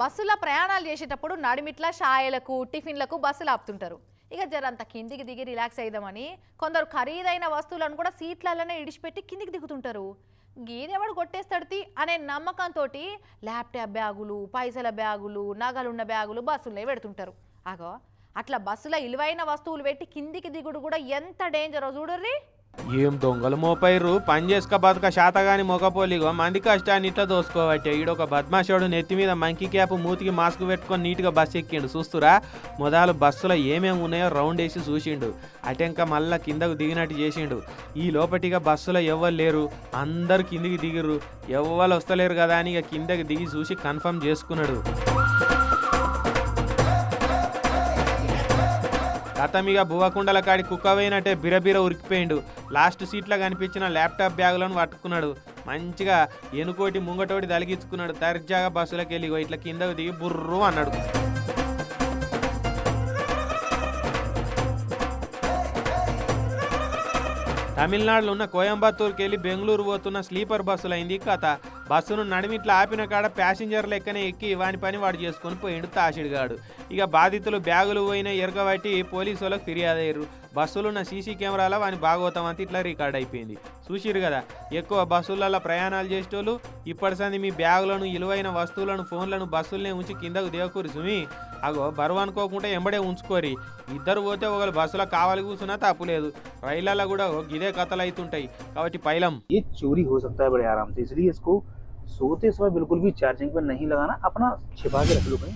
బస్సులో ప్రయాణాలు చేసేటప్పుడు నడిమిట్ల షాయలకు టిఫిన్లకు బస్సులు ఆపుతుంటారు. ఇక జరంత కిందికి దిగి రిలాక్స్ అయిదామని కొందరు ఖరీదైన వస్తువులను కూడా సీట్లలోనే ఇడిచిపెట్టి కిందికి దిగుతుంటారు. గీదెవడు కొట్టేస్తాడుతి అనే నమ్మకంతో ల్యాప్టాప్ బ్యాగులు పైసల బ్యాగులు నగలున్న బ్యాగులు బస్సులే పెడుతుంటారు. అగో అట్లా బస్సులో ఇలువైన వస్తువులు పెట్టి కిందికి దిగుడు కూడా ఎంత డేంజరో చూడర్రీ. ఏం దొంగలు? మోపైర్రు పని చేసుక బతుక. శాతగాని మొగపోలిగో. మంది కష్టాన్ని ఇట్లా దోసుకోవట్టే ఈడొక బద్మాషోడు నెత్తి మీద మంకీ క్యాప్ మూతికి మాస్క్ పెట్టుకొని నీట్గా బస్సు ఎక్కిండు. చూస్తురా? మొదలు బస్సులో ఏమేమి ఉన్నాయో రౌండ్ వేసి చూసిండు. అటెంక మళ్ళా కిందకు దిగినట్టు చేసిండు. ఈ లోపటిగా బస్సులో ఎవ్వరు లేరు. అందరు కిందికి దిగిర్రు. ఎవ్వరు వస్తలేరు కదా అని ఇక కిందకి దిగి చూసి కన్ఫర్మ్ చేసుకున్నాడు. గతమిగా భువకుండల కాడి కుక్క పోయినట్టే బిరబిర ఉరికిపోయిండు. లాస్ట్ సీట్లో కనిపించిన ల్యాప్టాప్ బ్యాగులను పట్టుకున్నాడు. మంచిగా ఎనుకోటి ముంగటోటి తలిగించుకున్నాడు. దర్జాగా బస్సులోకి వెళ్ళి ఇట్లా కిందకు దిగి బుర్రు అన్నాడు. తమిళనాడులో ఉన్న కోయంబత్తూరుకి వెళ్ళి బెంగళూరు పోతున్న స్లీపర్ బస్సులు అయింది కథ. బస్సును నడిమిట్లా ఆపిన కాడ ప్యాసింజర్ లెక్కనే ఎక్కి వాని పని వాడు చేసుకొని పోయిండు తాసిడిగాడు ఇక బాధితులు బ్యాగులు పోయిన ఎరగబట్టి పోలీసు వాళ్ళకి ఫిర్యాదు అయ్యారు బస్సులున్న సీసీ కెమెరాల వాని భాగవతం అంతా ఇట్లా రికార్డ్ అయిపోయింది. చూసిరు కదా ఎక్కువ బస్సులలో ప్రయాణాలు చేసేటోళ్ళు ఇప్పటిసంది మీ బ్యాగులను ఇలువైన వస్తువులను ఫోన్లను బస్సులనే ఉంచి కిందకు దేవకూరు సుమి. అగో బరువు అనుకోకుండా ఎంబడే ఉంచుకోరి. ఇద్దరు పోతే ఒకరు బస్సులో కావాలి కూర్చున్నా తప్పులేదు రైళ్ళలో కూడా ఇదే కథలు అవుతుంటాయి కాబట్టి పైలం. చోరీ హో సక్తా బడే ఆరామ్. సే ఇస్కో सोते समय बिल्कुल भी चार्जिंग पर नहीं लगाना अपना छिपा के रख लो कहीं।